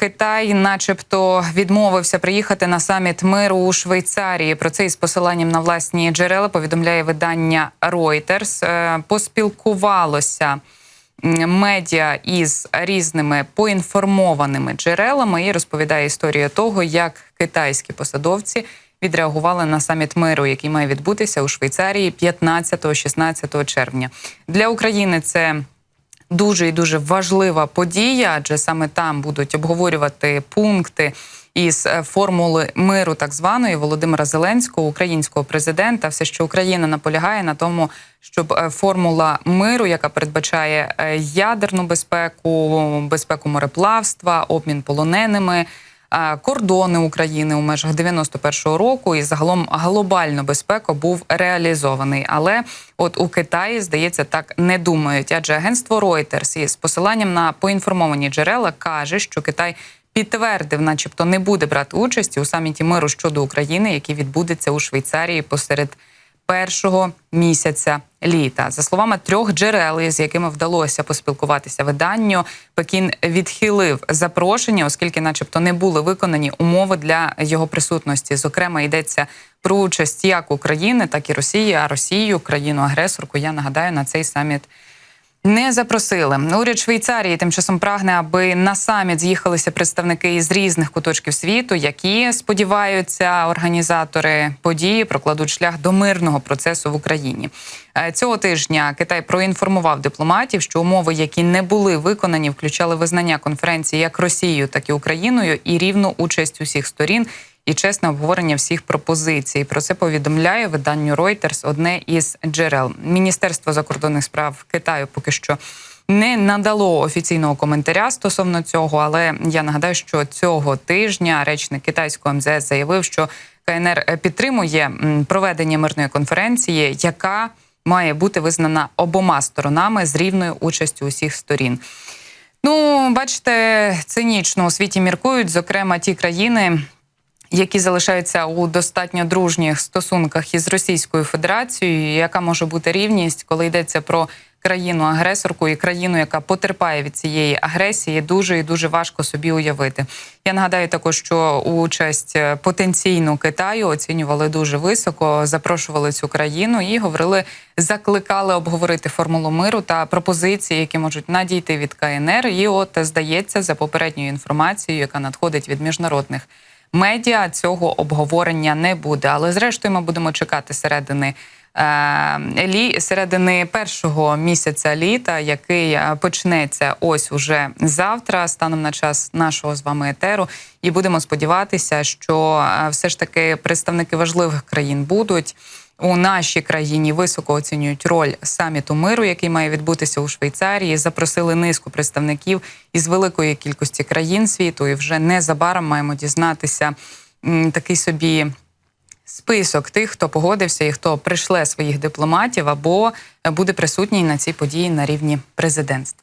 Китай, начебто, відмовився приїхати на саміт миру у Швейцарії. Про це із посиланням на власні джерела повідомляє видання Reuters. Е, Поспілкувалося медіа із різними поінформованими джерелами і розповідає історію того, як китайські посадовці відреагували на саміт миру, який має відбутися у Швейцарії 15-16 червня. Для України це дуже і дуже важлива подія, адже саме там будуть обговорювати пункти із е, формули миру, так званої Володимира Зеленського, українського президента. Все, що Україна наполягає на тому, щоб е, формула миру, яка передбачає е, ядерну безпеку, безпеку мореплавства, обмін полоненими. Кордони України у межах 91-го року і загалом глобальна безпека був реалізований. Але от у Китаї здається так не думають. Адже агентство Reuters із посиланням на поінформовані джерела каже, що Китай підтвердив, начебто, не буде брати участі у саміті миру щодо України, який відбудеться у Швейцарії посеред першого місяця літа. За словами трьох джерел, з якими вдалося поспілкуватися виданню, Пекін відхилив запрошення, оскільки, начебто, не були виконані умови для його присутності. Зокрема, йдеться про участь як України, так і Росії, а Росію, країну-агресорку. Я нагадаю на цей саміт. Не запросили уряд Швейцарії. Тим часом прагне, аби на саміт з'їхалися представники із різних куточків світу, які сподіваються, організатори події прокладуть шлях до мирного процесу в Україні. Е, Цього тижня Китай проінформував дипломатів, що умови, які не були виконані, включали визнання конференції як Росією, так і Україною, і рівну участь усіх сторін. І чесне обговорення всіх пропозицій. Про це повідомляє виданню Reuters одне із джерел. Міністерство закордонних справ Китаю поки що не надало офіційного коментаря стосовно цього. Але я нагадаю, що цього тижня речник китайського МЗС заявив, що КНР підтримує проведення мирної конференції, яка має бути визнана обома сторонами з рівною участю усіх сторін. Ну, бачите, цинічно у світі міркують, зокрема, ті країни, які залишаються у достатньо дружніх стосунках із Російською Федерацією, яка може бути рівність, коли йдеться про країну-агресорку і країну, яка потерпає від цієї агресії, дуже і дуже важко собі уявити. Я нагадаю також, що участь е, потенційну Китаю оцінювали дуже високо, запрошували цю країну і говорили, закликали обговорити формулу миру та пропозиції, які можуть надійти від КНР. І от здається, за попередньою інформацією, яка надходить від міжнародних медіа цього обговорення не буде. Але зрештою ми будемо чекати середини. Е, Лі середини першого місяця літа, який е, почнеться ось уже завтра, станом на час нашого з вами етеру, і будемо сподіватися, що е, все ж таки представники важливих країн будуть у нашій країні високо оцінюють роль саміту миру, який має відбутися у Швейцарії. Запросили низку представників із великої кількості країн світу, і вже незабаром маємо дізнатися такий собі. Список тих, хто погодився і хто прийшле своїх дипломатів або буде присутній на цій події на рівні президентства.